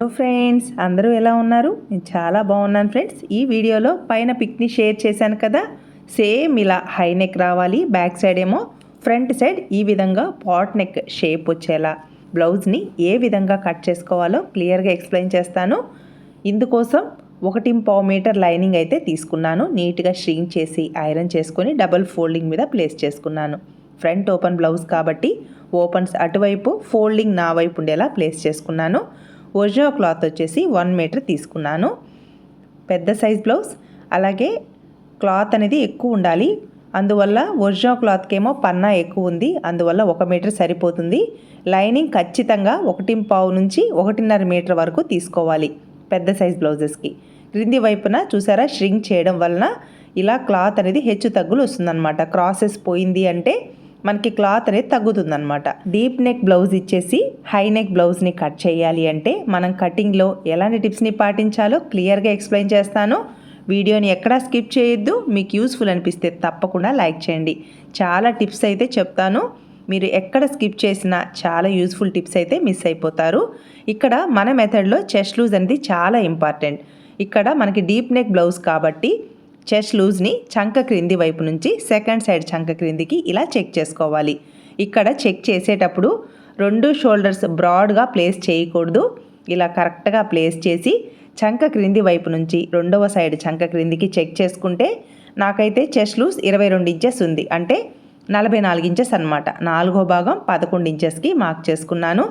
Hello friends అందరూ ఎలా ఉన్నారు? నేను చాలా బాగున్నాను ఫ్రెండ్స్. ఈ వీడియోలో పైన పిక్ని షేర్ చేశాను కదా? సేమ్ ఇలా హై నెక్ రావాలి బ్యాక్ సైడ్ ఏమో ఫ్రంట్ సైడ్ ఈ విధంగా పాట్ నెక్ షేప్ వచ్చేలా బ్లౌజ్ని ఏ విధంగా కట్ చేసుకోవాలో క్లియర్గా ఎక్స్ప్లెయిన్ చేస్తాను. ఇందుకోసం ఒకటి పావు మీటర్ లైనింగ్ అయితే తీసుకున్నాను. నీట్గా స్ట్రింగ్ చేసి ఐరన్ చేసుకొని డబల్ ఫోల్డింగ్ మీద ప్లేస్ చేసుకున్నాను. ఫ్రంట్ ఓపెన్ బ్లౌజ్ కాబట్టి ఓపెన్స్ అటువైపు ఫోల్డింగ్ నా వైపు ఉండేలా ప్లేస్ చేసుకున్నాను. ఒరిజినల్ క్లాత్ వచ్చేసి వన్ మీటర్ తీసుకున్నాను. పెద్ద సైజ్ బ్లౌజ్. అలాగే క్లాత్ అనేది ఎక్కువ ఉండాలి. అందువల్ల ఒరిజినల్ క్లాత్కి ఏమో పన్నా ఎక్కువ ఉంది. అందువల్ల ఒక మీటర్ సరిపోతుంది. లైనింగ్ ఖచ్చితంగా ఒకటి పావు నుంచి ఒకటిన్నర మీటర్ వరకు తీసుకోవాలి పెద్ద సైజ్ బ్లౌజెస్కి. క్రింది వైపున చూసారా? ష్రింక్ చేయడం వలన ఇలా క్లాత్ అనేది హెచ్చు తగ్గులు వస్తుందన్నమాట. క్రాసెస్ పోయింది అంటే మనకి క్లాత్ అనేది తగ్గుతుందనమాట డీప్ నెక్ బ్లౌజ్ ఇచ్చేసి హై నెక్ బ్లౌజ్ని కట్ చేయాలి అంటే మనం కటింగ్లో ఎలాంటి టిప్స్ని పాటించాలో క్లియర్గా ఎక్స్ప్లెయిన్ చేస్తాను. వీడియోని ఎక్కడా స్కిప్ చేయొద్దు. మీకు యూస్ఫుల్ అనిపిస్తే తప్పకుండా లైక్ చేయండి. చాలా టిప్స్ అయితే చెప్తాను. మీరు ఎక్కడ స్కిప్ చేసినా చాలా యూస్ఫుల్ టిప్స్ అయితే మిస్ అయిపోతారు. ఇక్కడ మన మెథడ్లో చెస్ట్ లూజ్ అనేది చాలా ఇంపార్టెంట్. ఇక్కడ మనకి డీప్ నెక్ బ్లౌజ్ కాబట్టి చెస్ట్ లూజ్ని చంక క్రింది వైపు నుంచి సెకండ్ సైడ్ చంక క్రిందికి ఇలా చెక్ చేసుకోవాలి. ఇక్కడ చెక్ చేసేటప్పుడు రెండు షోల్డర్స్ బ్రాడ్గా ప్లేస్ చేయకూడదు. ఇలా కరెక్ట్గా ప్లేస్ చేసి చంక క్రింది వైపు నుంచి రెండవ సైడ్ చంక క్రిందికి చెక్ చేసుకుంటే నాకైతే చెస్ట్ లూజ్ ఇరవై రెండు ఇంచెస్ ఉంది. అంటే నలభై నాలుగు ఇంచెస్ అనమాట నాలుగో భాగం పదకొండు ఇంచెస్కి మార్క్ చేసుకున్నాను.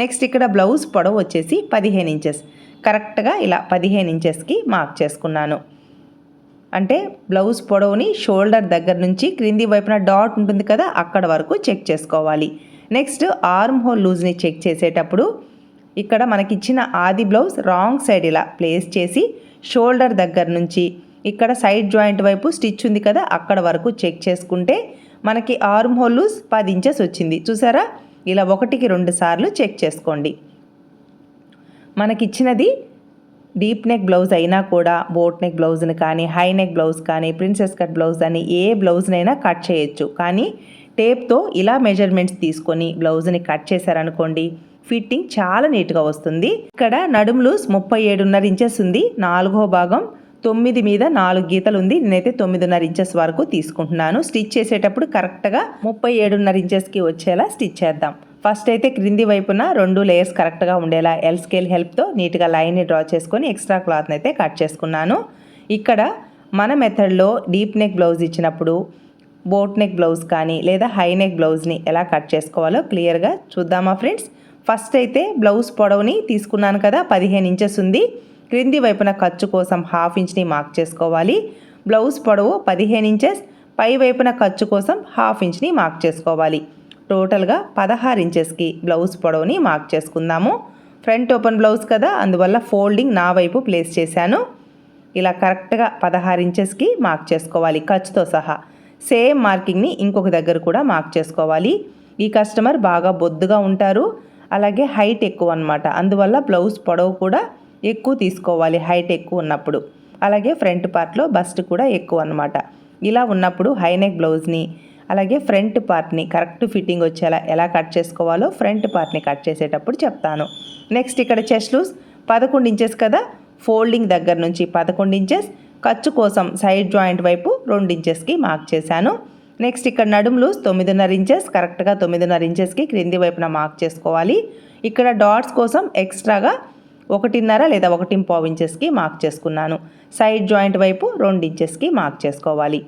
నెక్స్ట్ ఇక్కడ బ్లౌజ్ పొడవు వచ్చేసి పదిహేను ఇంచెస్. కరెక్ట్గా ఇలా పదిహేను ఇంచెస్కి మార్క్ చేసుకున్నాను. అంటే బ్లౌజ్ పొడవుని షోల్డర్ దగ్గర నుంచి క్రింది వైపున డాట్ ఉంటుంది కదా అక్కడ వరకు చెక్ చేసుకోవాలి. నెక్స్ట్ ఆర్మ్ హోల్ లూజ్ని చెక్ చేసేటప్పుడు ఇక్కడ మనకిచ్చిన ఆది బ్లౌజ్ రాంగ్ సైడ్ ఇలా ప్లేస్ చేసి షోల్డర్ దగ్గర నుంచి ఇక్కడ సైడ్ జాయింట్ వైపు స్టిచ్ ఉంది కదా అక్కడ వరకు చెక్ చేసుకుంటే మనకి ఆర్మ్ హోల్ లూజ్ పది ఇంచెస్ వచ్చింది. చూసారా? ఇలా ఒకటికి రెండు సార్లు చెక్ చేసుకోండి. మనకిచ్చినది డీప్ నెక్ బ్లౌజ్ అయినా కూడా బోట్ నెక్ బ్లౌజ్ని కానీ హై నెక్ బ్లౌజ్ కానీ ప్రిన్సెస్ కట్ బ్లౌజ్ అని ఏ బ్లౌజ్నైనా కట్ చేయొచ్చు. కానీ టేప్తో ఇలా మెజర్మెంట్స్ తీసుకొని బ్లౌజ్ని కట్ చేశారనుకోండి ఫిట్టింగ్ చాలా నీట్గా వస్తుంది. ఇక్కడ నడుము లూస్ ముప్పై ఏడున్నర ఇంచెస్ ఉంది నాలుగో భాగం తొమ్మిది మీద నాలుగు గీతలు ఉంది. నేనైతే తొమ్మిదిన్నర ఇంచెస్ వరకు తీసుకుంటున్నాను. స్టిచ్ చేసేటప్పుడు కరెక్ట్గా ముప్పై ఏడున్నర ఇంచెస్కి వచ్చేలా స్టిచ్ చేద్దాం. ఫస్ట్ అయితే క్రింది వైపున రెండు లేయర్స్ కరెక్ట్గా ఉండేలా ఎల్ స్కేల్ హెల్ప్తో నీట్గా లైన్ని డ్రా చేసుకొని ఎక్స్ట్రా క్లాత్ని అయితే కట్ చేసుకున్నాను. ఇక్కడ మన మెథడ్లో డీప్ నెక్ బ్లౌజ్ ఇచ్చినప్పుడు బోట్ నెక్ బ్లౌజ్ కానీ లేదా హై నెక్ బ్లౌజ్ని ఎలా కట్ చేసుకోవాలో క్లియర్గా చూద్దామా ఫ్రెండ్స్? ఫస్ట్ అయితే బ్లౌజ్ పొడవుని తీసుకున్నాను కదా పదిహేను ఇంచెస్ ఉంది. క్రింది వైపున ఖర్చు కోసం హాఫ్ ఇంచ్ని మార్క్ చేసుకోవాలి. బ్లౌజ్ పొడవు పదిహేను ఇంచెస్ పై వైపున ఖర్చు కోసం హాఫ్ ఇంచ్ని మార్క్ చేసుకోవాలి. టోటల్గా పదహారు ఇంచెస్కి బ్లౌజ్ పొడవుని మార్క్ చేసుకుందాము. ఫ్రంట్ ఓపెన్ బ్లౌజ్ కదా అందువల్ల ఫోల్డింగ్ నా వైపు ప్లేస్ చేశాను. ఇలా కరెక్ట్గా పదహారు ఇంచెస్కి మార్క్ చేసుకోవాలి ఖర్చుతో సహా. సేమ్ మార్కింగ్ని ఇంకొక దగ్గర కూడా మార్క్ చేసుకోవాలి. ఈ కస్టమర్ బాగా బొద్దుగా ఉంటారు. అలాగే హైట్ ఎక్కువ అనమాట అందువల్ల బ్లౌజ్ పొడవు కూడా ఎక్కువ తీసుకోవాలి హైట్ ఎక్కువ ఉన్నప్పుడు. అలాగే ఫ్రంట్ పార్ట్లో బస్ట్ కూడా ఎక్కువ అనమాట ఇలా ఉన్నప్పుడు హైనెక్ బ్లౌజ్ని అలాగే ఫ్రంట్ పార్ట్ని కరెక్ట్ ఫిట్టింగ్ వచ్చేలా ఎలా కట్ చేసుకోవాలో ఫ్రంట్ పార్ట్ని కట్ చేసేటప్పుడు చెప్తాను. నెక్స్ట్ ఇక్కడ చెస్ట్ లూస్ పదకొండు ఇంచెస్ కదా ఫోల్డింగ్ దగ్గర నుంచి పదకొండు ఇంచెస్ ఖర్చు కోసం సైడ్ జాయింట్ వైపు రెండు ఇంచెస్కి మార్క్ చేశాను. నెక్స్ట్ ఇక్కడ నడుము లూస్ తొమ్మిదిన్నర ఇంచెస్ కరెక్ట్గా తొమ్మిదిన్నర ఇంచెస్కి క్రింది వైపున మార్క్ చేసుకోవాలి. ఇక్కడ డాట్స్ కోసం ఎక్స్ట్రాగా ఒకటిన్నర లేదా ఒకటి పావు ఇంచెస్కి మార్క్ చేసుకున్నాను. సైడ్ జాయింట్ వైపు రెండు ఇంచెస్కి మార్క్ చేసుకోవాలి.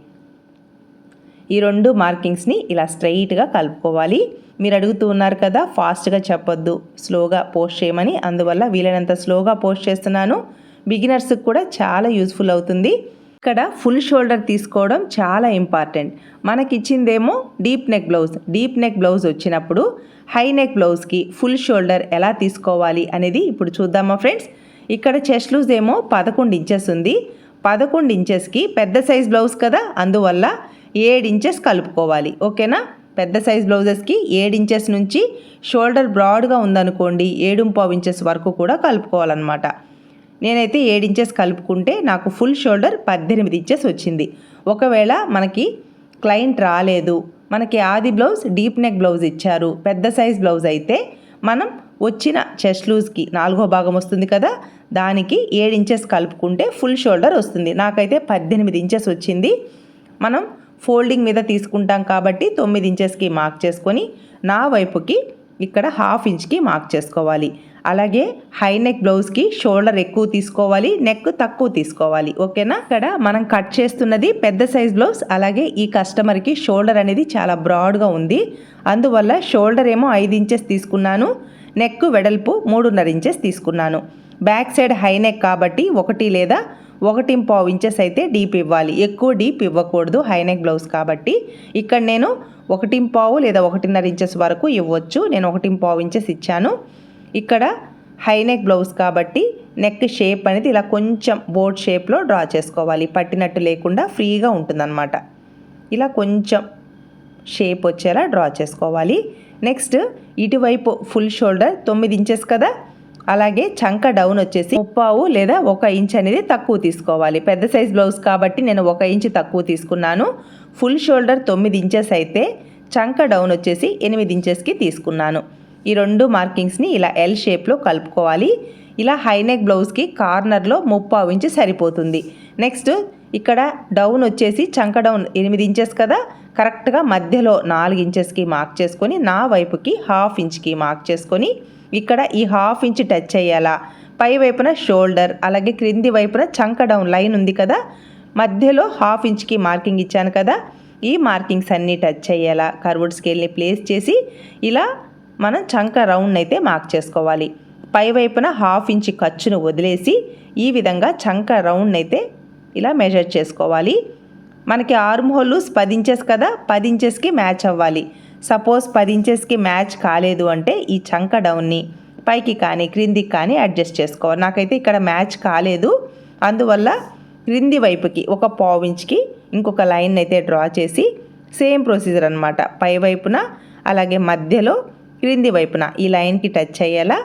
ఈ రెండు మార్కింగ్స్ని ఇలా స్ట్రైట్గా కలుపుకోవాలి. మీరు అడుగుతూ ఉన్నారు కదా ఫాస్ట్గా చెప్పొద్దు స్లోగా పోస్ట్ చేయమని. అందువల్ల వీలైనంత స్లోగా పోస్ట్ చేస్తున్నాను. బిగినర్స్కి కూడా చాలా యూస్ఫుల్ అవుతుంది. ఇక్కడ ఫుల్ షోల్డర్ తీసుకోవడం చాలా important. మనకిచ్చిందేమో deep neck blouse. Deep neck blouse వచ్చినప్పుడు హై నెక్ బ్లౌజ్కి ఫుల్ షోల్డర్ ఎలా తీసుకోవాలి అనేది ఇప్పుడు చూద్దామా ఫ్రెండ్స్? ఇక్కడ చెస్ట్ లూజ్ ఏమో పదకొండు ఇంచెస్ ఉంది. పదకొండు ఇంచెస్కి పెద్ద సైజ్ బ్లౌజ్ కదా అందువల్ల ఏడు ఇంచెస్ కలుపుకోవాలి. ఓకేనా? పెద్ద సైజ్ బ్లౌజెస్కి ఏడు ఇంచెస్ నుంచి షోల్డర్ బ్రాడ్గా ఉందనుకోండి ఏడు పావు ఇంచెస్ వరకు కూడా కలుపుకోవాలన్నమాట. నేనైతే ఏడు ఇంచెస్ కలుపుకుంటే నాకు ఫుల్ షోల్డర్ పద్దెనిమిది ఇంచెస్ వచ్చింది. ఒకవేళ మనకి క్లయింట్ రాలేదు మనకి ఆది బ్లౌజ్ డీప్ నెక్ బ్లౌజ్ ఇచ్చారు పెద్ద సైజ్ బ్లౌజ్ అయితే మనం వచ్చిన చెస్ట్ లూజ్కి నాలుగో భాగం వస్తుంది కదా దానికి ఏడు ఇంచెస్ కలుపుకుంటే ఫుల్ షోల్డర్ వస్తుంది. నాకైతే పద్దెనిమిది ఇంచెస్ వచ్చింది. మనం ఫోల్డింగ్ మీద తీసుకుంటాం కాబట్టి తొమ్మిది ఇంచెస్కి మార్క్ చేసుకొని నా వైపుకి ఇక్కడ హాఫ్ ఇంచ్కి మార్క్ చేసుకోవాలి. అలాగే హై నెక్ బ్లౌజ్కి షోల్డర్ ఎక్కువ తీసుకోవాలి నెక్ తక్కువ తీసుకోవాలి. ఓకేనా? ఇక్కడ మనం కట్ చేస్తున్నది పెద్ద సైజ్ బ్లౌజ్ అలాగే ఈ కస్టమర్కి షోల్డర్ అనేది చాలా బ్రాడ్గా ఉంది. అందువల్ల షోల్డర్ ఏమో ఐదు ఇంచెస్ తీసుకున్నాను నెక్ వెడల్పు మూడున్నర ఇంచెస్ తీసుకున్నాను. బ్యాక్ సైడ్ హై నెక్ కాబట్టి ఒకటి లేదా ఒకటి పావు ఇంచెస్ అయితే డీప్ ఇవ్వాలి. ఎక్కువ డీప్ ఇవ్వకూడదు. హైనెక్ బ్లౌజ్ కాబట్టి ఇక్కడ నేను ఒకటి పావు లేదా ఒకటిన్నర ఇంచెస్ వరకు ఇవ్వచ్చు. నేను ఒకటి పావు ఇంచెస్ ఇచ్చాను. ఇక్కడ హైనెక్ బ్లౌజ్ కాబట్టి నెక్ షేప్ అనేది ఇలా కొంచెం బోర్డ్ షేప్లో డ్రా చేసుకోవాలి. పట్టినట్టు లేకుండా ఫ్రీగా ఉంటుందన్నమాట. ఇలా కొంచెం షేప్ వచ్చేలా డ్రా చేసుకోవాలి. నెక్స్ట్ ఇటువైపు ఫుల్ షోల్డర్ తొమ్మిది ఇంచెస్ కదా. అలాగే చంక డౌన్ వచ్చేసి ముప్పావు లేదా ఒక ఇంచ్ అనేది తక్కువ తీసుకోవాలి. పెద్ద సైజ్ బ్లౌజ్ కాబట్టి నేను ఒక ఇంచ్ తక్కువ తీసుకున్నాను. ఫుల్ షోల్డర్ తొమ్మిది ఇంచెస్ అయితే చంక డౌన్ వచ్చేసి ఎనిమిది ఇంచెస్కి తీసుకున్నాను. ఈ రెండు మార్కింగ్స్ని ఇలా ఎల్ షేప్లో కలుపుకోవాలి. ఇలా హైనెక్ బ్లౌజ్కి కార్నర్లో ముప్పావు ఇంచు సరిపోతుంది. నెక్స్ట్ ఇక్కడ డౌన్ వచ్చేసి చంక డౌన్ ఎనిమిది ఇంచెస్ కదా కరెక్ట్గా మధ్యలో నాలుగు ఇంచెస్కి మార్క్ చేసుకొని నా వైపుకి హాఫ్ ఇంచ్కి మార్క్ చేసుకొని ఇక్కడ ఈ హాఫ్ ఇంచ్ టచ్ చేయాలా? పై వైపున షోల్డర్ అలాగే క్రింది వైపున చంక డౌన్ లైన్ ఉంది కదా? మధ్యలో హాఫ్ ఇంచ్కి మార్కింగ్ ఇచ్చాను కదా? ఈ మార్కింగ్స్ అన్నీ టచ్ అయ్యేలా కర్వుడ్ స్కేల్ని ప్లేస్ చేసి ఇలా మనం చంక రౌండ్ అయితే మార్క్ చేసుకోవాలి. పై వైపున హాఫ్ ఇంచ్ ఖర్చును వదిలేసి ఈ విధంగా చంక రౌండ్ అయితే ఇలా మెజర్ చేసుకోవాలి. మనకి ఆర్మ్ హోల్ పది ఇంచెస్ కదా? పది ఇంచెస్కి మ్యాచ్ అవ్వాలి. సపోజ్ పది ఇంచెస్కి మ్యాచ్ కాలేదు అంటే ఈ చంక డౌన్ని పైకి కానీ క్రిందికి కానీ అడ్జస్ట్ చేసుకోవాలి నాకైతే ఇక్కడ మ్యాచ్ కాలేదు. అందువల్ల క్రింది వైపుకి ఒక పావు ఇంచ్కి ఇంకొక లైన్ అయితే డ్రా చేసి సేమ్ ప్రొసీజర్ అనమాట పై వైపున అలాగే మధ్యలో క్రింది వైపున ఈ లైన్కి టచ్ అయ్యేలా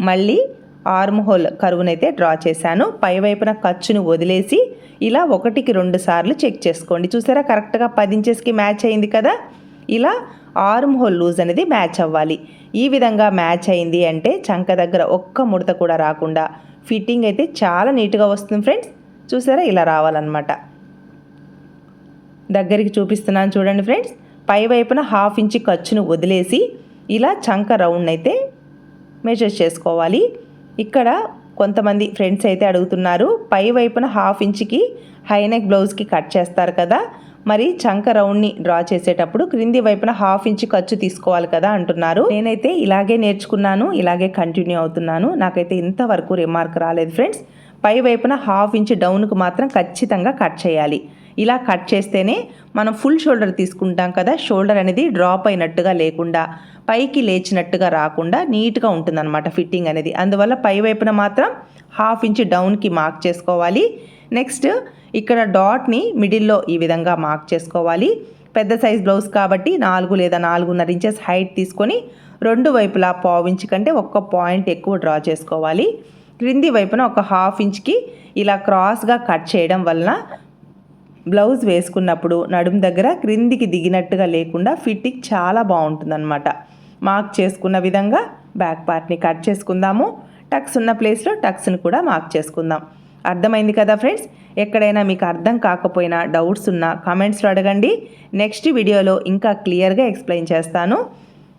మళ్ళీ ఆర్మ్ హోల్ కరువునైతే డ్రా చేశాను. పై వైపున ఖర్చును వదిలేసి ఇలా ఒకటికి రెండు సార్లు చెక్ చేసుకోండి. చూసారా? కరెక్ట్గా పది ఇంచెస్కి మ్యాచ్ అయింది కదా? ఇలా ఆర్మ్ హోల్ లూజ్ అనేది మ్యాచ్ అవ్వాలి. ఈ విధంగా మ్యాచ్ అయింది అంటే చంక దగ్గర ఒక్క ముడత కూడా రాకుండా ఫిట్టింగ్ అయితే చాలా నీట్గా వస్తుంది ఫ్రెండ్స్. చూసారా? ఇలా రావాలన్నమాట. దగ్గరికి చూపిస్తున్నాను చూడండి ఫ్రెండ్స్. పై వైపున హాఫ్ ఇంచ్ ఖర్చును వదిలేసి ఇలా చంక రౌండ్ అయితే మెజర్ చేసుకోవాలి. ఇక్కడ కొంతమంది ఫ్రెండ్స్ అయితే అడుగుతున్నారు పై వైపున హాఫ్ ఇంచ్కి హైనెక్ బ్లౌజ్కి కట్ చేస్తారు కదా మరి చంక రౌండ్ని డ్రా చేసేటప్పుడు క్రింది వైపున హాఫ్ ఇంచ్ ఖర్చు తీసుకోవాలి కదా అంటున్నారు. నేనైతే ఇలాగే నేర్చుకున్నాను ఇలాగే కంటిన్యూ అవుతున్నాను. నాకైతే ఇంతవరకు రిమార్క్ రాలేదు ఫ్రెండ్స్. పై వైపున హాఫ్ ఇంచ్ డౌన్కు మాత్రం ఖచ్చితంగా కట్ చేయాలి. ఇలా కట్ చేస్తేనే మనం ఫుల్ షోల్డర్ తీసుకుంటాం కదా షోల్డర్ అనేది డ్రాప్ అయినట్టుగా లేకుండా. పైకి లేచినట్టుగా రాకుండా నీట్గా ఉంటుందన్నమాట ఫిట్టింగ్ అనేది. అందువల్ల పై వైపున మాత్రం హాఫ్ ఇంచ్ డౌన్కి మార్క్ చేసుకోవాలి. నెక్స్ట్ ఇక్కడ డాట్ని మిడిల్లో ఈ విధంగా మార్క్ చేసుకోవాలి. పెద్ద సైజ్ బ్లౌజ్ కాబట్టి నాలుగు లేదా నాలుగున్నర ఇంచెస్ హైట్ తీసుకొని రెండు వైపులా పావు ఇంచ్ కంటే ఒక్క పాయింట్ ఎక్కువ డ్రా చేసుకోవాలి. క్రింది వైపున ఒక హాఫ్ ఇంచ్కి ఇలా క్రాస్గా కట్ చేయడం వలన బ్లౌజ్ వేసుకున్నప్పుడు నడుము దగ్గర క్రిందికి దిగినట్టుగా లేకుండా ఫిట్టింగ్ చాలా బాగుంటుందన్నమాట. మార్క్ చేసుకున్న విధంగా బ్యాక్ పార్ట్ని కట్ చేసుకుందాము. టక్స్ ఉన్న ప్లేస్లో టక్స్ని కూడా మార్క్ చేసుకుందాం. అర్థమైంది కదా ఫ్రెండ్స్? ఎక్కడైనా మీకు అర్థం కాకపోయినా డౌట్స్ ఉన్నా కామెంట్స్లో అడగండి. నెక్స్ట్ వీడియోలో ఇంకా క్లియర్గా ఎక్స్ప్లెయిన్ చేస్తాను.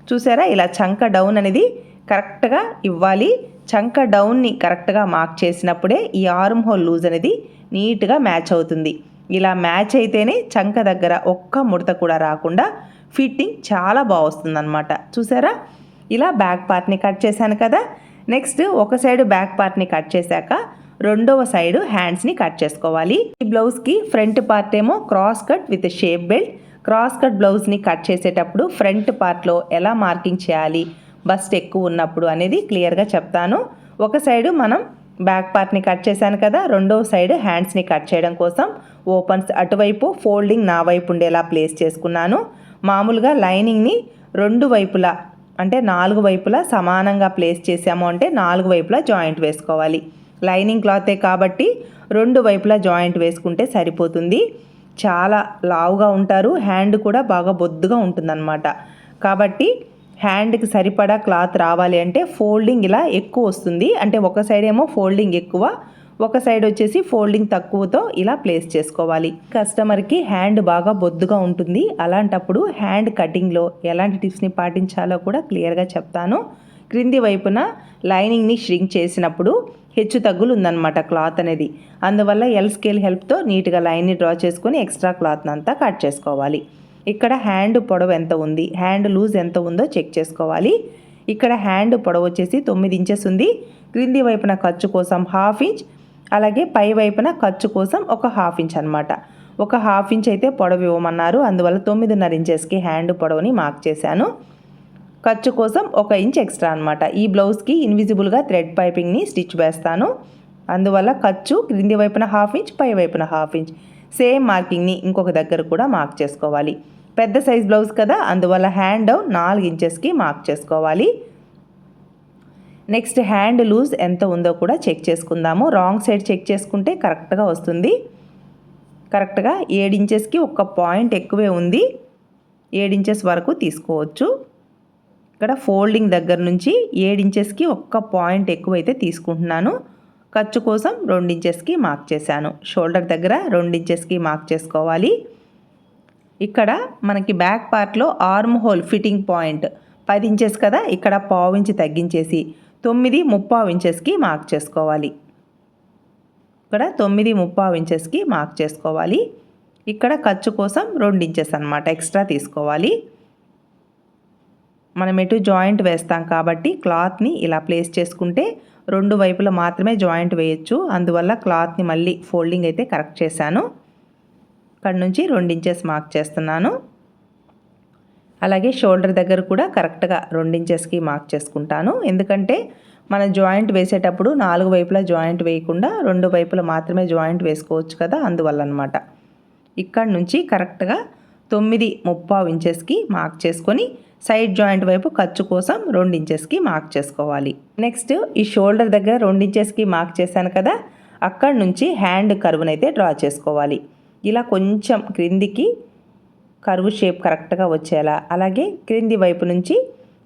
చూసారా? ఇలా చంక డౌన్ అనేది కరెక్ట్గా ఇవ్వాలి. చంక డౌన్ని కరెక్ట్గా మార్క్ చేసినప్పుడే ఈ ఆర్మ్ హోల్ లూజ్ అనేది నీట్గా మ్యాచ్ అవుతుంది. ఇలా మ్యాచ్ అయితేనే చంక దగ్గర ఒక్క ముడత కూడా రాకుండా ఫిట్టింగ్ చాలా బాగా అనమాట చూసారా? ఇలా బ్యాక్ పార్ట్ని కట్ చేశాను కదా. నెక్స్ట్ ఒక సైడ్ బ్యాక్ పార్ట్ని కట్ చేశాక రెండవ సైడ్ హ్యాండ్స్ని కట్ చేసుకోవాలి. ఈ బ్లౌజ్కి ఫ్రంట్ పార్ట్ ఏమో cross cut with shape belt. Cross cut బ్లౌజ్ని కట్ చేసేటప్పుడు ఫ్రంట్ పార్ట్లో ఎలా మార్కింగ్ చేయాలి? బస్ట్ ఎక్కువ ఉన్నప్పుడు అనేది క్లియర్గా చెప్తాను. ఒక సైడు మనం బ్యాక్ పార్ట్ని కట్ చేశాను కదా. రెండవ సైడ్ హ్యాండ్స్ని కట్ చేయడం కోసం ఓపెన్స్ అటువైపు ఫోల్డింగ్ నా వైపు ఉండేలా ప్లేస్ చేసుకున్నాను. మామూలుగా లైనింగ్ని రెండు వైపులా అంటే నాలుగు వైపులా సమానంగా ప్లేస్ చేసాము అంటే నాలుగు వైపులా జాయింట్ వేసుకోవాలి. లైనింగ్ క్లాతే కాబట్టి రెండు వైపులా జాయింట్ వేసుకుంటే సరిపోతుంది. చాలా లావుగా ఉంటారు హ్యాండ్ కూడా బాగా బొద్దుగా ఉంటుందన్నమాట. కాబట్టి హ్యాండ్కి సరిపడా క్లాత్ రావాలి అంటే ఫోల్డింగ్ ఇలా ఎక్కువ వస్తుంది. అంటే ఒక సైడ్ ఏమో ఫోల్డింగ్ ఎక్కువ ఒక సైడ్ వచ్చేసి ఫోల్డింగ్ తక్కువతో ఇలా ప్లేస్ చేసుకోవాలి. కస్టమర్కి హ్యాండ్ బాగా బొద్దుగా ఉంటుంది. అలాంటప్పుడు హ్యాండ్ కటింగ్లో ఎలాంటి టిప్స్ని పాటించాలో కూడా క్లియర్గా చెప్తాను. క్రింది వైపున లైనింగ్ని ష్రింక్ చేసినప్పుడు హెచ్చు తగ్గులు ఉందన్నమాట క్లాత్ అనేది. అందువల్ల ఎల్ స్కేల్ హెల్ప్తో నీట్గా లైన్ని డ్రా చేసుకొని ఎక్స్ట్రా క్లాత్ని అంతా కట్ చేసుకోవాలి. ఇక్కడ హ్యాండ్ పొడవు ఎంత ఉంది? హ్యాండ్ లూజ్ ఎంత ఉందో చెక్ చేసుకోవాలి. ఇక్కడ హ్యాండ్ పొడవు వచ్చేసి తొమ్మిది ఇంచెస్ ఉంది. క్రింది వైపున ఖర్చు కోసం హాఫ్ ఇంచ్ అలాగే పై వైపున ఖర్చు కోసం ఒక హాఫ్ ఇంచ్ అనమాట ఒక హాఫ్ ఇంచ్ అయితే పొడవు ఇవ్వమన్నారు. అందువల్ల తొమ్మిదిన్నర ఇంచెస్కి హ్యాండ్ పొడవుని మార్క్ చేశాను. ఖర్చు కోసం ఒక ఇంచ్ ఎక్స్ట్రా అనమాట ఈ బ్లౌజ్కి ఇన్విజిబుల్గా థ్రెడ్ పైపింగ్ని స్టిచ్ వేస్తాను. అందువల్ల ఖర్చు క్రింది వైపున హాఫ్ ఇంచ్ పై వైపున హాఫ్ ఇంచ్. సేమ్ మార్కింగ్ని ఇంకొక దగ్గర కూడా మార్క్ చేసుకోవాలి. పెద్ద సైజ్ బ్లౌజ్ కదా అందువల్ల హ్యాండ్ డౌన్ నాలుగు ఇంచెస్కి మార్క్ చేసుకోవాలి. నెక్స్ట్ హ్యాండ్ లూజ్ ఎంత ఉందో కూడా చెక్ చేసుకుందాము. రాంగ్ సైడ్ చెక్ చేసుకుంటే కరెక్ట్గా వస్తుంది. కరెక్ట్గా ఏడు ఇంచెస్కి ఒక పాయింట్ ఎక్కువే ఉంది. ఏడు ఇంచెస్ వరకు తీసుకోవచ్చు. ఇక్కడ ఫోల్డింగ్ దగ్గర నుంచి ఏడు ఇంచెస్కి ఒక్క పాయింట్ ఎక్కువైతే తీసుకుంటున్నాను. ఖర్చు కోసం రెండు ఇంచెస్కి మార్క్ చేశాను. షోల్డర్ దగ్గర రెండు ఇంచెస్కి మార్క్ చేసుకోవాలి. ఇక్కడ మనకి బ్యాక్ పార్ట్లో ఆర్మ్ హోల్ ఫిట్టింగ్ పాయింట్ పది ఇంచెస్ కదా ఇక్కడ పావు ఇంచ్ తగ్గించేసి తొమ్మిది ముప్పావు ఇంచెస్కి మార్క్ చేసుకోవాలి. ఇక్కడ తొమ్మిది ముప్పావు ఇంచెస్కి మార్క్ చేసుకోవాలి. ఇక్కడ ఖర్చు కోసం రెండు ఇంచెస్ అనమాట ఎక్స్ట్రా తీసుకోవాలి. మనం ఎటు జాయింట్ వేస్తాం కాబట్టి క్లాత్ని ఇలా ప్లేస్ చేసుకుంటే రెండు వైపులా మాత్రమే జాయింట్ వేయచ్చు. అందువల్ల క్లాత్ని మళ్ళీ ఫోల్డింగ్ అయితే కరెక్ట్ చేశాను. ఇక్కడ నుంచి రెండు ఇంచెస్ మార్క్ చేస్తున్నాను. అలాగే షోల్డర్ దగ్గర కూడా కరెక్ట్గా రెండించెస్కి మార్క్ చేసుకుంటాను. ఎందుకంటే మన జాయింట్ వేసేటప్పుడు నాలుగు వైపులా జాయింట్ వేయకుండా రెండు వైపులా మాత్రమే జాయింట్ వేసుకోవచ్చు కదా అందువల్ల అనమాట ఇక్కడ నుంచి కరెక్ట్గా తొమ్మిది ముప్పావు ఇంచెస్కి మార్క్ చేసుకొని సైడ్ జాయింట్ వైపు ఖర్చు కోసం రెండు ఇంచెస్కి మార్క్ చేసుకోవాలి. నెక్స్ట్ ఈ షోల్డర్ దగ్గర రెండు ఇంచెస్కి మార్క్ చేశాను కదా అక్కడ నుంచి హ్యాండ్ కరువునైతే డ్రా చేసుకోవాలి. ఇలా కొంచెం క్రిందికి కర్వ్ షేప్ కరెక్ట్గా వచ్చేలా అలాగే క్రింది వైపు నుంచి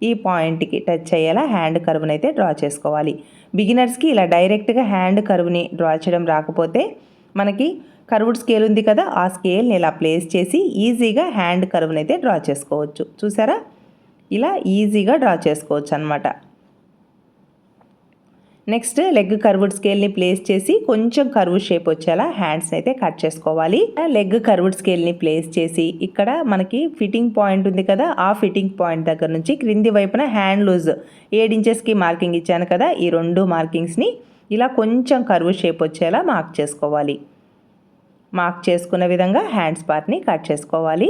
ఈ పాయింట్కి టచ్ అయ్యేలా హ్యాండ్ కర్వ్ని అయితే డ్రా చేసుకోవాలి. బిగినర్స్కి ఇలా డైరెక్ట్గా హ్యాండ్ కర్వ్ని డ్రా చేయడం రాకపోతే మనకి కర్వ్డ్ స్కేల్ ఉంది కదా ఆ స్కేల్ని ఇలా ప్లేస్ చేసి ఈజీగా హ్యాండ్ కర్వ్ని అయితే డ్రా చేసుకోవచ్చు. చూసారా? ఇలా ఈజీగా డ్రా చేసుకోవచ్చు అనమాట నెక్స్ట్ లెగ్ కర్వ్డ్ స్కేల్ని ప్లేస్ చేసి కొంచెం కర్వ్ షేప్ వచ్చేలా హ్యాండ్స్ని అయితే కట్ చేసుకోవాలి. లెగ్ కర్వ్డ్ స్కేల్ని ప్లేస్ చేసి ఇక్కడ మనకి ఫిట్టింగ్ పాయింట్ ఉంది కదా ఆ ఫిట్టింగ్ పాయింట్ దగ్గర నుంచి క్రింది వైపున హ్యాండ్ లూజ్ ఇంచెస్కి మార్కింగ్ ఇచ్చాను కదా ఈ రెండు మార్కింగ్స్ని ఇలా కొంచెం కర్వ్ షేప్ వచ్చేలా మార్క్ చేసుకోవాలి. మార్క్ చేసుకున్న విధంగా హ్యాండ్స్ పార్ట్ని కట్ చేసుకోవాలి.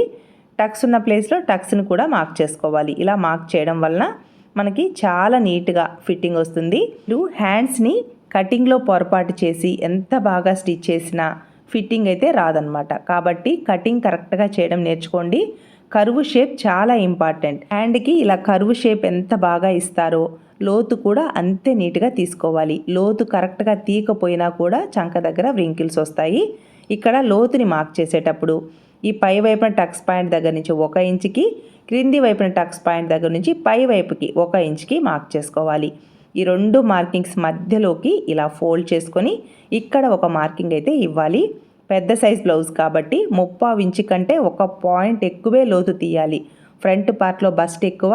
టక్స్ ఉన్న ప్లేస్లో టక్స్ని కూడా మార్క్ చేసుకోవాలి. ఇలా మార్క్ చేయడం వలన మనకి చాలా నీట్గా ఫిట్టింగ్ వస్తుంది. ఇప్పుడు హ్యాండ్స్ని కటింగ్లో పొరపాటు చేసి ఎంత బాగా స్టిచ్ చేసినా ఫిట్టింగ్ అయితే రాదనమాట కాబట్టి కటింగ్ కరెక్ట్గా చేయడం నేర్చుకోండి. కరువు షేప్ చాలా ఇంపార్టెంట్. హ్యాండ్కి ఇలా కరువు షేప్ ఎంత బాగా ఇస్తారో లోతు కూడా అంతే నీట్గా తీసుకోవాలి. లోతు కరెక్ట్గా తీయకపోయినా కూడా చంక దగ్గర వ్రింకిల్స్ వస్తాయి. ఇక్కడ లోతుని మార్క్ చేసేటప్పుడు ఈ పై వైపున టక్స్ పాయింట్ దగ్గర నుంచి ఒక ఇంచుకి క్రింది వైపున టక్స్ పాయింట్ దగ్గర నుంచి పై వైపుకి ఒక ఇంచ్కి మార్క్ చేసుకోవాలి. ఈ రెండు మార్కింగ్స్ మధ్యలోకి ఇలా ఫోల్డ్ చేసుకొని ఇక్కడ ఒక మార్కింగ్ అయితే ఇవ్వాలి. పెద్ద సైజ్ బ్లౌజ్ కాబట్టి ముప్పావు ఇంచు కంటే ఒక పాయింట్ ఎక్కువే లోతు తీయాలి. ఫ్రంట్ పార్ట్లో బస్ట్ ఎక్కువ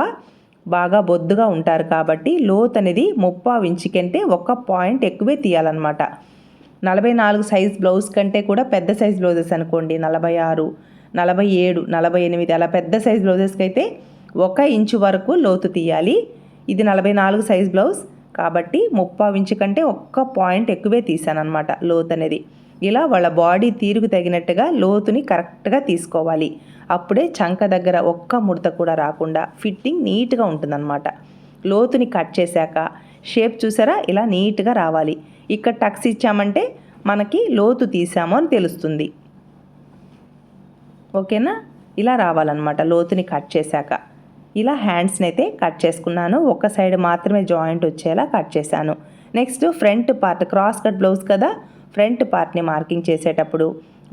బాగా బొద్దుగా ఉంటారు కాబట్టి లోత్ అనేది ముప్పావు ఇంచు కంటే ఒక పాయింట్ ఎక్కువే తీయాలన్నమాట. నలభై నాలుగు సైజ్ బ్లౌజ్ కంటే కూడా పెద్ద సైజ్ బ్లౌజెస్ అనుకోండి నలభై ఆరు నలభై ఏడు నలభై ఎనిమిది అలా పెద్ద సైజ్ బ్లౌజెస్కి అయితే ఒక ఇంచు వరకు లోతు తీయాలి. ఇది నలభై నాలుగు సైజ్ బ్లౌజ్ కాబట్టి ముప్పావు ఇంచు కంటే ఒక్క పాయింట్ ఎక్కువే తీసాను అనమాట లోతు అనేది. ఇలా వాళ్ళ బాడీ తీరుకు తగినట్టుగా లోతుని కరెక్ట్గా తీసుకోవాలి. అప్పుడే చంక దగ్గర ఒక్క ముడత కూడా రాకుండా ఫిట్టింగ్ నీట్గా ఉంటుందన్నమాట. లోతుని కట్ చేశాక షేప్ చూసారా? ఇలా నీట్గా రావాలి. ఇక్కడ టక్స్ ఇచ్చామంటే మనకి లోతు తీసాము అని తెలుస్తుంది. ఓకేనా? ఇలా రావాలన్నమాట. లోతుని కట్ చేశాక. ఇలా హ్యాండ్స్ని అయితే కట్ చేసుకున్నాను. ఒక సైడ్ మాత్రమే జాయింట్ వచ్చేలా కట్ చేశాను. Next front part cross cut blouse కదా? ఫ్రంట్ పార్ట్ని మార్కింగ్ చేసేటప్పుడు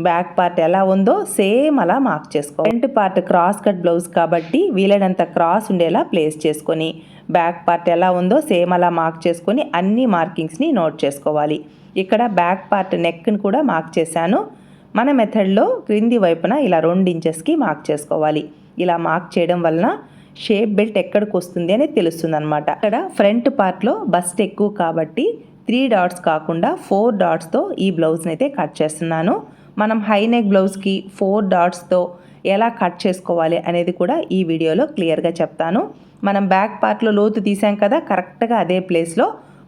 బ్యాక్ పార్ట్ ఎలా ఉందో సేమ్ అలా మార్క్ చేసుకో front part cross cut blouse కాబట్టి వీలైనంత క్రాస్ ఉండేలా ప్లేస్ చేసుకొని బ్యాక్ పార్ట్ ఎలా ఉందో సేమ్ అలా మార్క్ చేసుకొని అన్ని మార్కింగ్స్ని నోట్ చేసుకోవాలి. ఇక్కడ బ్యాక్ పార్ట్ నెక్ని కూడా మార్క్ చేశాను. మన మెథడ్లో క్రింది వైపున ఇలా రెండు ఇంచెస్కి మార్క్ చేసుకోవాలి. ఇలా మార్క్ చేయడం వలన షేప్ బెల్ట్ ఎక్కడికి వస్తుంది అనేది తెలుస్తుంది అనమాట ఇక్కడ ఫ్రంట్ పార్ట్లో బస్ట్ ఎక్కువ కాబట్టి త్రీ డాట్స్ కాకుండా ఫోర్ డాట్స్తో ఈ బ్లౌజ్ని అయితే కట్ చేస్తున్నాను. మనం హై నెక్ బ్లౌజ్కి ఫోర్ డాట్స్తో ఎలా కట్ చేసుకోవాలి అనేది కూడా ఈ వీడియోలో క్లియర్గా చెప్తాను. మనం బ్యాక్ పార్ట్లో లోతు తీసాం కదా కరెక్ట్గా అదే ప్లేస్లో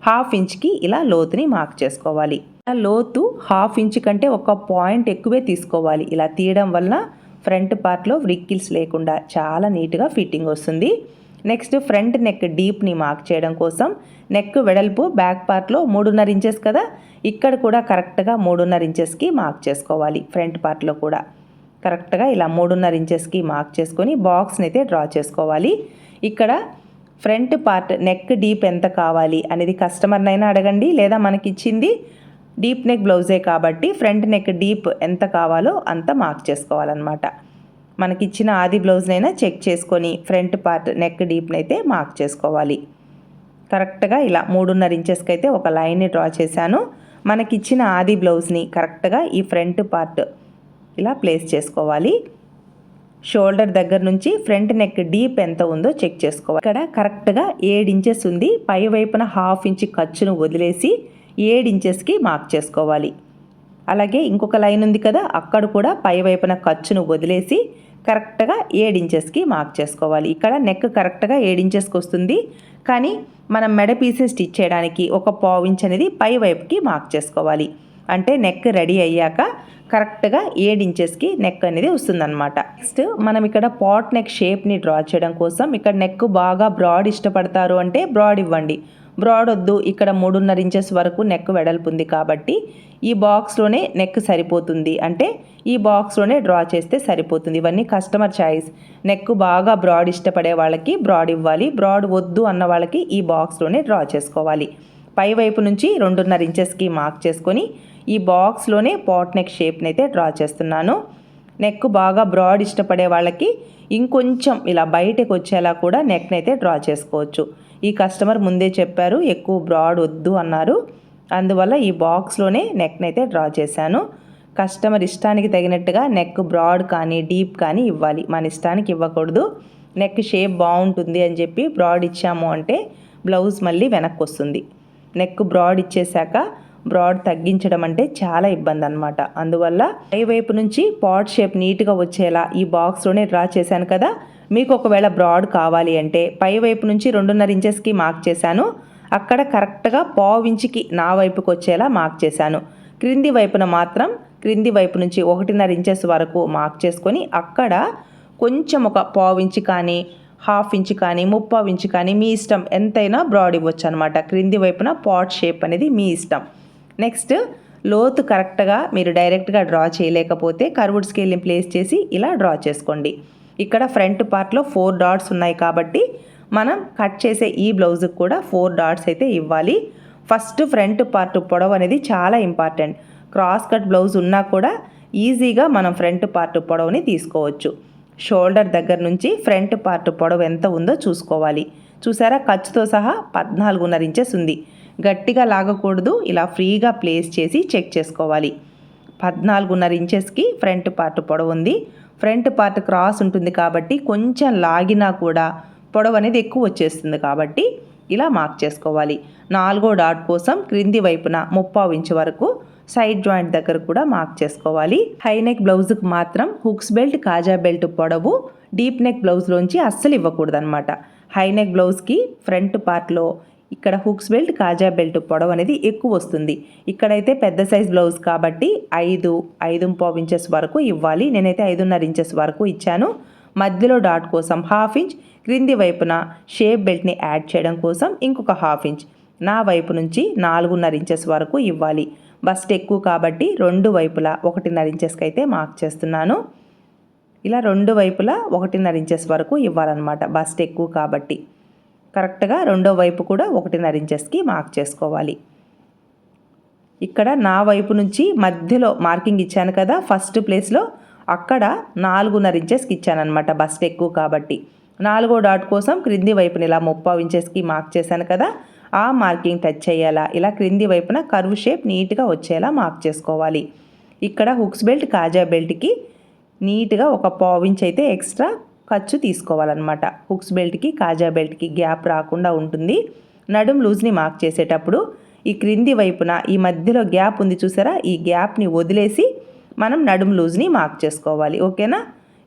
హాఫ్ ఇంచ్కి ఇలా లోతుని మార్క్ చేసుకోవాలి. లోతు హాఫ్ ఇంచ్ కంటే ఒక పాయింట్ ఎక్కువే తీసుకోవాలి. ఇలా తీయడం వల్ల ఫ్రంట్ పార్ట్లో వ్రిక్కిల్స్ లేకుండా చాలా నీట్గా ఫిట్టింగ్ వస్తుంది. నెక్స్ట్ ఫ్రంట్ నెక్ డీప్ని మార్క్ చేయడం కోసం నెక్ వెడల్పు బ్యాక్ పార్ట్లో మూడున్నర ఇంచెస్ కదా? ఇక్కడ కూడా కరెక్ట్గా మూడున్నర ఇంచెస్కి మార్క్ చేసుకోవాలి ఫ్రంట్ పార్ట్లో కూడా. కరెక్ట్గా ఇలా మూడున్నర ఇంచెస్కి మార్క్ చేసుకొని బాక్స్ని అయితే డ్రా చేసుకోవాలి. ఇక్కడ ఫ్రంట్ పార్ట్ నెక్ డీప్ ఎంత కావాలి అనేది కస్టమర్నైనా అడగండి లేదా మనకి ఇచ్చింది డీప్ నెక్ బ్లౌజే కాబట్టి ఫ్రంట్ నెక్ డీప్ ఎంత కావాలో అంత మార్క్ చేసుకోవాలన్నమాట. మనకి ఇచ్చిన ఆది బ్లౌజ్నైనా చెక్ చేసుకొని ఫ్రంట్ పార్ట్ నెక్ డీప్ని అయితే మార్క్ చేసుకోవాలి. కరెక్ట్గా ఇలా మూడున్నర ఇంచెస్కి అయితే ఒక లైన్ని డ్రా చేశాను. మనకి ఇచ్చిన ఆది బ్లౌజ్ని కరెక్ట్గా ఈ ఫ్రంట్ పార్ట్ ఇలా ప్లేస్ చేసుకోవాలి. షోల్డర్ దగ్గర నుంచి ఫ్రంట్ నెక్ డీప్ ఎంత ఉందో చెక్ చేసుకోవాలి. ఇక్కడ కరెక్ట్గా ఏడు ఇంచెస్ ఉంది. పై వైపున హాఫ్ ఇంచ్ ఖర్చును వదిలేసి ఏడు ఇంచెస్కి మార్క్ చేసుకోవాలి. అలాగే ఇంకొక లైన్ ఉంది కదా అక్కడ కూడా పై వైపున ఖర్చును వదిలేసి కరెక్ట్గా ఏడు ఇంచెస్కి మార్క్ చేసుకోవాలి. ఇక్కడ నెక్ కరెక్ట్గా ఏడు ఇంచెస్కి వస్తుంది. కానీ మనం మెడ పీసెస్ స్టిచ్ చేయడానికి ఒక పావు ఇంచ్ అనేది పై వైపుకి మార్క్ చేసుకోవాలి. అంటే నెక్ రెడీ అయ్యాక కరెక్ట్గా ఏడు ఇంచెస్కి నెక్ అనేది వస్తుందన్నమాట. నెక్స్ట్ మనం ఇక్కడ పాట్ నెక్ షేప్ని డ్రా చేయడం కోసం ఇక్కడ నెక్ బాగా బ్రాడ్ ఇష్టపడతారు అంటే బ్రాడ్ ఇవ్వండి. బ్రాడ్ వద్దు ఇక్కడ మూడున్నర ఇంచెస్ వరకు నెక్ వెడల్పు ఉంది కాబట్టి ఈ బాక్స్లోనే నెక్ సరిపోతుంది. అంటే ఈ బాక్స్లోనే డ్రా చేస్తే సరిపోతుంది. ఇవన్నీ కస్టమర్ చాయిస్. నెక్ బాగా బ్రాడ్ ఇష్టపడే వాళ్ళకి బ్రాడ్ ఇవ్వాలి. బ్రాడ్ వద్దు అన్న వాళ్ళకి ఈ బాక్స్లోనే డ్రా చేసుకోవాలి. పై వైపు నుంచి రెండున్నర ఇంచెస్కి మార్క్ చేసుకొని ఈ బాక్స్లోనే పాట్ నెక్ షేప్ని అయితే డ్రా చేస్తున్నాను. నెక్ బాగా బ్రాడ్ ఇష్టపడే వాళ్ళకి ఇంకొంచెం ఇలా బయటకు వచ్చేలా కూడా నెక్ని అయితే డ్రా చేసుకోవచ్చు. ఈ కస్టమర్ ముందే చెప్పారు ఎక్కువ బ్రాడ్ వద్దు అన్నారు. అందువల్ల ఈ బాక్స్లోనే నెక్ని అయితే డ్రా చేశాను. కస్టమర్ ఇష్టానికి తగినట్టుగా నెక్ బ్రాడ్ కానీ డీప్ కానీ ఇవ్వాలి. మన ఇష్టానికి ఇవ్వకూడదు. నెక్ షేప్ బాగుంటుంది అని చెప్పి బ్రాడ్ ఇచ్చాము అంటే బ్లౌజ్ మళ్ళీ వెనక్కి వస్తుంది నెక్ బ్రాడ్ ఇచ్చేసాక బ్రాడ్ తగ్గించడం అంటే చాలా ఇబ్బంది అనమాట అందువల్ల పై వైపు నుంచి పాట్ షేప్ నీట్గా వచ్చేలా ఈ బాక్స్లోనే డ్రా చేశాను కదా మీకు ఒకవేళ బ్రాడ్ కావాలి అంటే పై వైపు నుంచి రెండున్నర ఇంచెస్కి మార్క్ చేశాను. అక్కడ కరెక్ట్గా పావు ఇంచుకి నా వైపుకి వచ్చేలా మార్క్ చేశాను. క్రింది వైపున మాత్రం క్రింది వైపు నుంచి ఒకటిన్నర ఇంచెస్ వరకు మార్క్ చేసుకొని అక్కడ కొంచెం ఒక పావు ఇంచు కానీ హాఫ్ ఇంచ్ కానీ ముప్పావు ఇంచు కానీ మీ ఇష్టం ఎంతైనా బ్రాడ్ ఇవ్వచ్చు అనమాట క్రింది వైపున పాట్ షేప్ అనేది మీ ఇష్టం. నెక్స్ట్ లోతు కరెక్ట్గా మీరు డైరెక్ట్గా డ్రా చేయలేకపోతే కర్వుడ్ స్కేల్ని ప్లేస్ చేసి ఇలా డ్రా చేసుకోండి. ఇక్కడ ఫ్రంట్ పార్ట్లో ఫోర్ డాట్స్ ఉన్నాయి కాబట్టి మనం కట్ చేసే ఈ బ్లౌజ్కి కూడా ఫోర్ డాట్స్ అయితే ఇవ్వాలి. ఫస్ట్ ఫ్రంట్ పార్ట్ పొడవు అనేది చాలా ఇంపార్టెంట్. క్రాస్ కట్ బ్లౌజ్ ఉన్నా కూడా ఈజీగా మనం ఫ్రంట్ పార్ట్ పొడవుని తీసుకోవచ్చు. షోల్డర్ దగ్గర నుంచి ఫ్రంట్ పార్ట్ పొడవు ఎంత ఉందో చూసుకోవాలి. చూసారా? ఖర్చుతో సహా పద్నాలుగున్నర ఇంచెస్ ఉంది. గట్టిగా లాగకూడదు. ఇలా ఫ్రీగా ప్లేస్ చేసి చెక్ చేసుకోవాలి. పద్నాలుగున్నర ఇంచెస్కి ఫ్రంట్ పార్ట్ పొడవు ఉంది. ఫ్రంట్ పార్ట్ క్రాస్ ఉంటుంది కాబట్టి కొంచెం లాగినా కూడా పొడవు అనేది ఎక్కువ వచ్చేస్తుంది కాబట్టి ఇలా మార్క్ చేసుకోవాలి. నాలుగో డాట్ కోసం క్రింది వైపున ముప్పావు ఇంచు వరకు సైడ్ జాయింట్ దగ్గర కూడా మార్క్ చేసుకోవాలి. హై నెక్ బ్లౌజ్కి మాత్రం హుక్స్ బెల్ట్ కాజా బెల్ట్ పొడవు డీప్ నెక్ బ్లౌజ్లోంచి అస్సలు ఇవ్వకూడదు అనమాట హై నెక్ బ్లౌజ్కి ఫ్రంట్ పార్ట్లో ఇక్కడ హుక్స్ బెల్ట్ కాజా బెల్ట్ పొడవు అనేది ఎక్కువ వస్తుంది. ఇక్కడైతే పెద్ద సైజ్ బ్లౌజ్ కాబట్టి ఐదు ఐదు పావు ఇంచెస్ వరకు ఇవ్వాలి. నేనైతే ఐదున్నర ఇంచెస్ వరకు ఇచ్చాను. మధ్యలో డాట్ కోసం హాఫ్ ఇంచ్ క్రింది వైపున షేప్ బెల్ట్ని యాడ్ చేయడం కోసం ఇంకొక హాఫ్ ఇంచ్. నా వైపు నుంచి నాలుగున్నర ఇంచెస్ వరకు ఇవ్వాలి. బస్ట్ ఎక్కువ కాబట్టి రెండు వైపులా ఒకటిన్నర ఇంచెస్కి అయితే మార్క్ చేస్తున్నాను. ఇలా రెండు వైపులా ఒకటిన్నర ఇంచెస్ వరకు ఇవ్వాలన్నమాట. బస్ట్ ఎక్కువ కాబట్టి. కరెక్ట్గా రెండో వైపు కూడా ఒకటిన్నర ఇంచెస్కి మార్క్ చేసుకోవాలి. ఇక్కడ నా వైపు నుంచి మధ్యలో మార్కింగ్ ఇచ్చాను కదా ఫస్ట్ ప్లేస్లో అక్కడ నాలుగున్నర ఇంచెస్కి ఇచ్చానమాట బస్ట్ ఎక్కువ కాబట్టి. నాలుగో డాట్ కోసం క్రింది వైపున ఇలా ముప్పావు ఇంచెస్కి మార్క్ చేశాను కదా ఆ మార్కింగ్ టచ్ చేయాలా ఇలా క్రింది వైపున కర్వ్ షేప్ నీట్గా వచ్చేలా మార్క్ చేసుకోవాలి. ఇక్కడ హుక్స్ బెల్ట్ కాజా బెల్ట్కి నీట్గా ఒక పావు ఇంచ్ అయితే ఎక్స్ట్రా ఖర్చు తీసుకోవాలన్నమాట. హుక్స్ బెల్ట్కి కాజా బెల్ట్కి గ్యాప్ రాకుండా ఉంటుంది. నడుం లూజ్ని మార్క్ చేసేటప్పుడు ఈ క్రింది వైపున ఈ మధ్యలో గ్యాప్ ఉంది చూసారా? ఈ గ్యాప్ని వదిలేసి మనం నడుం లూజ్ని మార్క్ చేసుకోవాలి. ఓకేనా?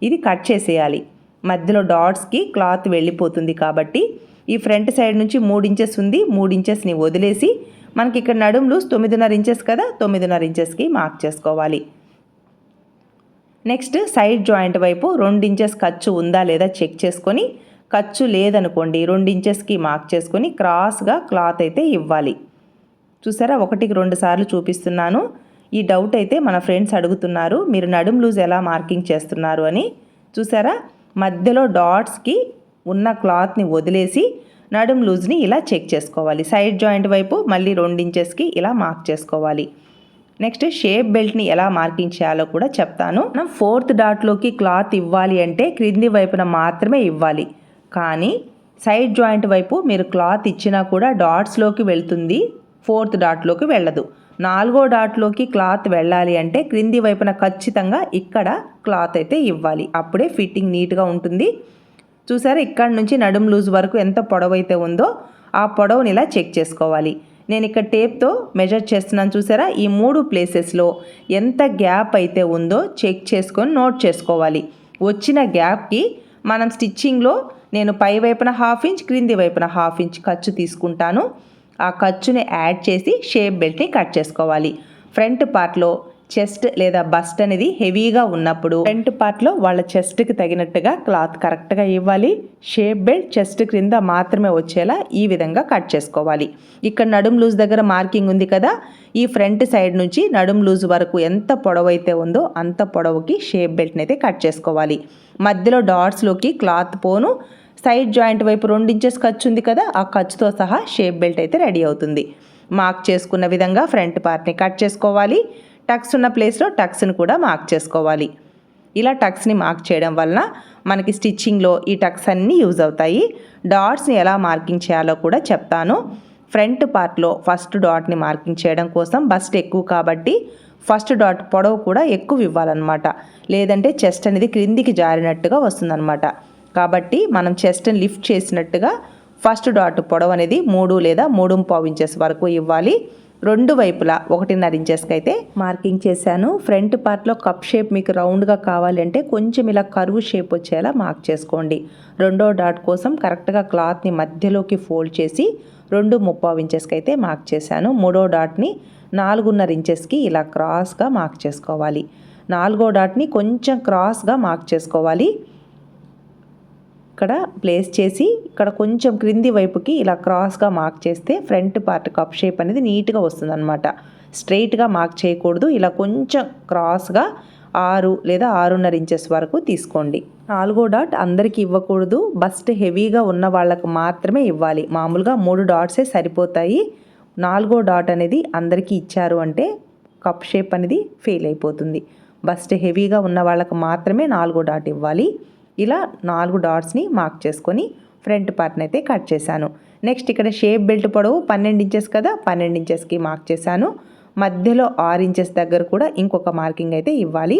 ఇది కట్ చేసేయాలి. మధ్యలో డాట్స్కి క్లాత్ వెళ్ళిపోతుంది కాబట్టి ఈ ఫ్రంట్ సైడ్ నుంచి మూడు ఇంచెస్ ఉంది. మూడు ఇంచెస్ని వదిలేసి మనకి ఇక్కడ నడుం లూజ్ తొమ్మిదిన్నర ఇంచెస్ కదా? తొమ్మిదిన్నర ఇంచెస్కి మార్క్ చేసుకోవాలి. నెక్స్ట్ సైడ్ జాయింట్ వైపు రెండు ఇంచెస్ ఖర్చు ఉందా లేదా చెక్ చేసుకొని ఖర్చు లేదనుకోండి రెండు ఇంచెస్కి మార్క్ చేసుకొని క్రాస్గా క్లాత్ అయితే ఇవ్వాలి. చూసారా? ఒకటికి రెండు సార్లు చూపిస్తున్నాను. ఈ డౌట్ అయితే మన ఫ్రెండ్స్ అడుగుతున్నారు మీరు నడుం లూజ్ ఎలా మార్కింగ్ చేస్తున్నారు అని. చూసారా? మధ్యలో డాట్స్కి ఉన్న క్లాత్ని వదిలేసి నడుం లూజ్ని ఇలా చెక్ చేసుకోవాలి. సైడ్ జాయింట్ వైపు మళ్ళీ రెండు ఇంచెస్కి ఇలా మార్క్ చేసుకోవాలి. నెక్స్ట్ షేప్ బెల్ట్ని ఎలా మార్కింగ్ చేయాలో కూడా చెప్తాను. మనం ఫోర్త్ డాట్లోకి క్లాత్ ఇవ్వాలి అంటే క్రింది వైపున మాత్రమే ఇవ్వాలి. కానీ సైడ్ జాయింట్ వైపు మీరు క్లాత్ ఇచ్చినా కూడా డాట్స్లోకి వెళ్తుంది ఫోర్త్ డాట్లోకి వెళ్ళదు. నాలుగో డాట్లోకి క్లాత్ వెళ్ళాలి అంటే క్రింది వైపున ఖచ్చితంగా ఇక్కడ క్లాత్ అయితే ఇవ్వాలి. అప్పుడే ఫిట్టింగ్ నీట్గా ఉంటుంది. చూసారా ఇక్కడ నుంచి నడుం లూజ్ వరకు ఎంత పొడవు అయితే ఉందో ఆ పొడవుని ఇలా చెక్ చేసుకోవాలి. నేను ఇక్కడ టేప్తో మెజర్ చేస్తున్నాను చూసారా? ఈ మూడు ప్లేసెస్లో ఎంత గ్యాప్ అయితే ఉందో చెక్ చేసుకొని నోట్ చేసుకోవాలి. వచ్చిన గ్యాప్కి మనం స్టిచ్చింగ్లో నేను పై వైపున హాఫ్ ఇంచ్ క్రింది వైపున హాఫ్ ఇంచ్ ఖర్చు తీసుకుంటాను. ఆ ఖర్చుని యాడ్ చేసి షేప్ బెల్ట్ని కట్ చేసుకోవాలి. ఫ్రంట్ పార్ట్లో చెస్ట్ లేదా బస్ట్ అనేది హెవీగా ఉన్నప్పుడు ఫ్రంట్ పార్ట్లో వాళ్ళ చెస్ట్కి తగినట్టుగా క్లాత్ కరెక్ట్గా ఇవ్వాలి. షేప్ బెల్ట్ చెస్ట్ క్రింద మాత్రమే వచ్చేలా ఈ విధంగా కట్ చేసుకోవాలి. ఇక్కడ నడుం లూజ్ దగ్గర మార్కింగ్ ఉంది కదా? ఈ ఫ్రంట్ సైడ్ నుంచి నడుం లూజ్ వరకు ఎంత పొడవు అయితే ఉందో అంత పొడవుకి షేప్ బెల్ట్ని అయితే కట్ చేసుకోవాలి. మధ్యలో డాట్స్లోకి క్లాత్ పోను. సైడ్ జాయింట్ వైపు రెండు ఇంచెస్ ఖర్చు ఉంది కదా? ఆ ఖర్చుతో సహా షేప్ బెల్ట్ అయితే రెడీ అవుతుంది. మార్క్ చేసుకున్న విధంగా ఫ్రంట్ పార్ట్ని కట్ చేసుకోవాలి. టక్స్ ఉన్న ప్లేస్లో టక్స్ని కూడా మార్క్ చేసుకోవాలి. ఇలా టక్స్ని మార్క్ చేయడం వలన మనకి స్టిచ్చింగ్లో ఈ టక్స్ అన్నీ యూజ్ అవుతాయి. డాట్స్ని ఎలా మార్కింగ్ చేయాలో కూడా చెప్తాను. ఫ్రంట్ పార్ట్లో ఫస్ట్ డాట్ని మార్కింగ్ చేయడం కోసం బస్ట్ ఎక్కువ కాబట్టి ఫస్ట్ డాట్ పొడవు కూడా ఎక్కువ ఇవ్వాలన్నమాట. లేదంటే చెస్ట్ అనేది క్రిందికి జారినట్టుగా వస్తుందన్నమాట. కాబట్టి మనం చెస్ట్ని లిఫ్ట్ చేసినట్టుగా ఫస్ట్ డాట్ పొడవు అనేది మూడు లేదా మూడు పావు ఇంచెస్ వరకు ఇవ్వాలి. రెండు వైపులా ఒకటిన్నర ఇంచెస్కి అయితే మార్కింగ్ చేశాను. ఫ్రంట్ పార్ట్లో కప్ షేప్ మీకు రౌండ్గా కావాలంటే కొంచెం ఇలా కరువు షేప్ వచ్చేలా మార్క్ చేసుకోండి. రెండో డాట్ కోసం కరెక్ట్గా క్లాత్ని మధ్యలోకి ఫోల్డ్ చేసి రెండు ముప్పావు ఇంచెస్కి అయితే మార్క్ చేశాను. మూడో డాట్ని నాలుగున్నర ఇంచెస్కి ఇలా క్రాస్గా మార్క్ చేసుకోవాలి. నాలుగో డాట్ని కొంచెం క్రాస్గా మార్క్ చేసుకోవాలి. ఇక్కడ ప్లేస్ చేసి ఇక్కడ కొంచెం క్రింది వైపుకి ఇలా క్రాస్గా మార్క్ చేస్తే ఫ్రంట్ పార్ట్ కప్ షేప్ అనేది నీట్గా వస్తుందన్నమాట. స్ట్రైట్గా మార్క్ చేయకూడదు. ఇలా కొంచెం క్రాస్గా ఆరు లేదా ఆరున్నర ఇంచెస్ వరకు తీసుకోండి. నాలుగో డాట్ అందరికీ ఇవ్వకూడదు. బస్ట్ హెవీగా ఉన్న వాళ్ళకు మాత్రమే ఇవ్వాలి. మామూలుగా మూడు డాట్సే సరిపోతాయి. నాలుగో డాట్ అనేది అందరికీ ఇచ్చారు అంటే కప్ షేప్ అనేది ఫెయిల్ అయిపోతుంది. బస్ట్ హెవీగా ఉన్న వాళ్ళకు మాత్రమే నాలుగో డాట్ ఇవ్వాలి. ఇలా నాలుగు డాట్స్ని మార్క్ చేసుకొని ఫ్రంట్ పార్ట్ని అయితే కట్ చేశాను. నెక్స్ట్ ఇక్కడ షేప్ బెల్ట్ పొడవు పన్నెండు ఇంచెస్ కదా పన్నెండు ఇంచెస్కి మార్క్ చేశాను. మధ్యలో ఆరు ఇంచెస్ దగ్గర కూడా ఇంకొక మార్కింగ్ అయితే ఇవ్వాలి.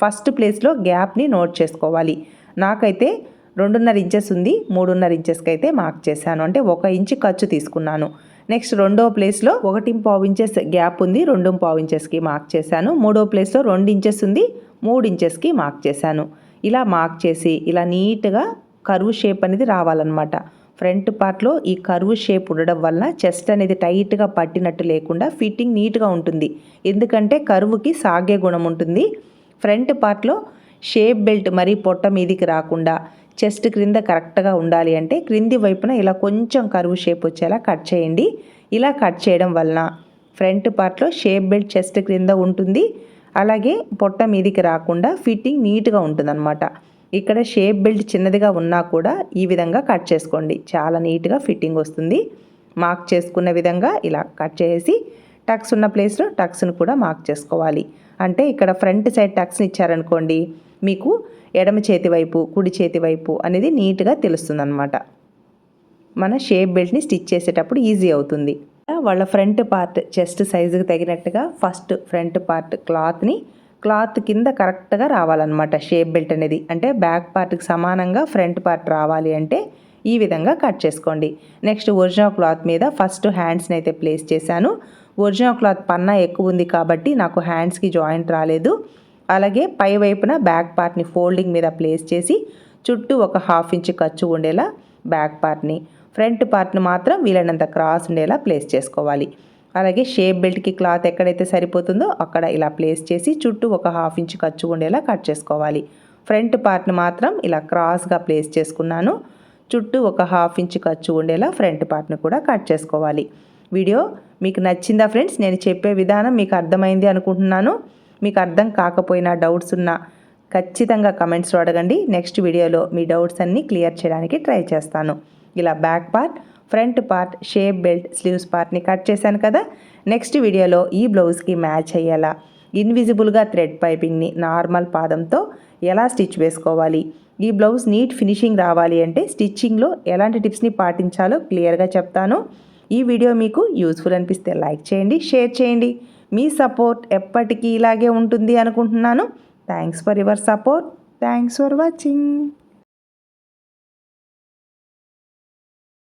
ఫస్ట్ ప్లేస్లో గ్యాప్ని నోట్ చేసుకోవాలి. నాకైతే రెండున్నర ఇంచెస్ ఉంది మూడున్నర ఇంచెస్కి అయితే మార్క్ చేశాను. అంటే ఒక ఇంచు ఖర్చు తీసుకున్నాను. నెక్స్ట్ రెండో ప్లేస్లో ఒకటి పావు ఇంచెస్ గ్యాప్ ఉంది రెండు పావు ఇంచెస్కి మార్క్ చేశాను. మూడో ప్లేస్లో రెండు ఇంచెస్ ఉంది మూడు ఇంచెస్కి మార్క్ చేశాను. ఇలా మార్క్ చేసి ఇలా నీట్గా కరువు షేప్ అనేది రావాలన్నమాట. ఫ్రంట్ పార్ట్లో ఈ కరువు షేప్ ఉండడం వల్ల చెస్ట్ అనేది టైట్గా పట్టినట్టు లేకుండా ఫిట్టింగ్ నీట్గా ఉంటుంది. ఎందుకంటే కరువుకి సాగే గుణం ఉంటుంది. ఫ్రంట్ పార్ట్లో షేప్ బెల్ట్ మరీ పొట్ట మీదికి రాకుండా చెస్ట్ క్రింద కరెక్ట్గా ఉండాలి అంటే క్రింది వైపున ఇలా కొంచెం కరువు షేప్ వచ్చేలా కట్ చేయండి. ఇలా కట్ చేయడం వలన ఫ్రంట్ పార్ట్లో షేప్ బెల్ట్ చెస్ట్ క్రింద ఉంటుంది. అలాగే పొట్ట మీదికి రాకుండా ఫిట్టింగ్ నీట్గా ఉంటుందన్నమాట. ఇక్కడ షేప్ బెల్ట్ చిన్నదిగా ఉన్నా కూడా ఈ విధంగా కట్ చేసుకోండి. చాలా నీట్గా ఫిట్టింగ్ వస్తుంది. మార్క్ చేసుకున్న విధంగా ఇలా కట్ చేసి టక్స్ ఉన్న ప్లేస్లో టక్స్ను కూడా మార్క్ చేసుకోవాలి. అంటే ఇక్కడ ఫ్రంట్ సైడ్ టక్స్ని ఇచ్చారనుకోండి మీకు ఎడమ చేతి వైపు కుడి చేతి వైపు అనేది నీట్గా తెలుస్తుందన్నమాట. మన షేప్ బెల్ట్ని స్టిచ్ చేసేటప్పుడు ఈజీ అవుతుంది. వాళ్ళ ఫ్రంట్ పార్ట్ చెస్ట్ సైజుకి తగినట్టుగా ఫస్ట్ ఫ్రంట్ పార్ట్ క్లాత్ని క్లాత్ కింద కరెక్ట్గా రావాలన్నమాట. షేప్ బెల్ట్ అనేది. అంటే బ్యాక్ పార్ట్కి సమానంగా ఫ్రంట్ పార్ట్ రావాలి అంటే ఈ విధంగా కట్ చేసుకోండి. నెక్స్ట్ ఒరిజినల్ క్లాత్ మీద ఫస్ట్ హ్యాండ్స్ని అయితే ప్లేస్ చేశాను. ఒరిజినల్ క్లాత్ పన్నా ఎక్కువ ఉంది కాబట్టి నాకు హ్యాండ్స్కి జాయింట్ రాలేదు. అలాగే పై వైపున బ్యాక్ పార్ట్ని ఫోల్డింగ్ మీద ప్లేస్ చేసి చుట్టూ ఒక హాఫ్ ఇంచ్ ఖర్చు ఉండేలా బ్యాక్ పార్ట్ని ఫ్రంట్ పార్ట్ని మాత్రం వీలైనంత క్రాస్ ఉండేలా ప్లేస్ చేసుకోవాలి. అలాగే షేప్ బెల్ట్కి క్లాత్ ఎక్కడైతే సరిపోతుందో అక్కడ ఇలా ప్లేస్ చేసి చుట్టూ ఒక హాఫ్ ఇంచ్ ఖర్చు ఉండేలా కట్ చేసుకోవాలి. ఫ్రంట్ పార్ట్ని మాత్రం ఇలా క్రాస్గా ప్లేస్ చేసుకున్నాను. చుట్టూ ఒక హాఫ్ ఇంచ్ ఖర్చు ఉండేలా ఫ్రంట్ పార్ట్ని కూడా కట్ చేసుకోవాలి. వీడియో మీకు నచ్చిందా ఫ్రెండ్స్? నేను చెప్పే విధానం మీకు అర్థమైంది అనుకుంటున్నాను. మీకు అర్థం కాకపోయినా డౌట్స్ ఉన్నా ఖచ్చితంగా కమెంట్స్లో అడగండి. నెక్స్ట్ వీడియోలో మీ డౌట్స్ అన్నీ క్లియర్ చేయడానికి ట్రై చేస్తాను. ఇలా back part front part shape belt sleeves పార్ట్ని కట్ చేశాను కదా. నెక్స్ట్ వీడియోలో ఈ బ్లౌజ్కి మ్యాచ్ అయ్యేలా ఇన్విజిబుల్గా థ్రెడ్ పైపింగ్ని నార్మల్ పాదంతో ఎలా స్టిచ్ వేసుకోవాలి? ఈ బ్లౌజ్ నీట్ ఫినిషింగ్ రావాలి అంటే స్టిచ్చింగ్లో ఎలాంటి టిప్స్ని పాటించాలో క్లియర్గా చెప్తాను. ఈ వీడియో మీకు యూస్ఫుల్ అనిపిస్తే లైక్ చేయండి షేర్ చేయండి. మీ సపోర్ట్ ఎప్పటికీ ఇలాగే ఉంటుంది అనుకుంటున్నాను. Thanks for your support thanks for watching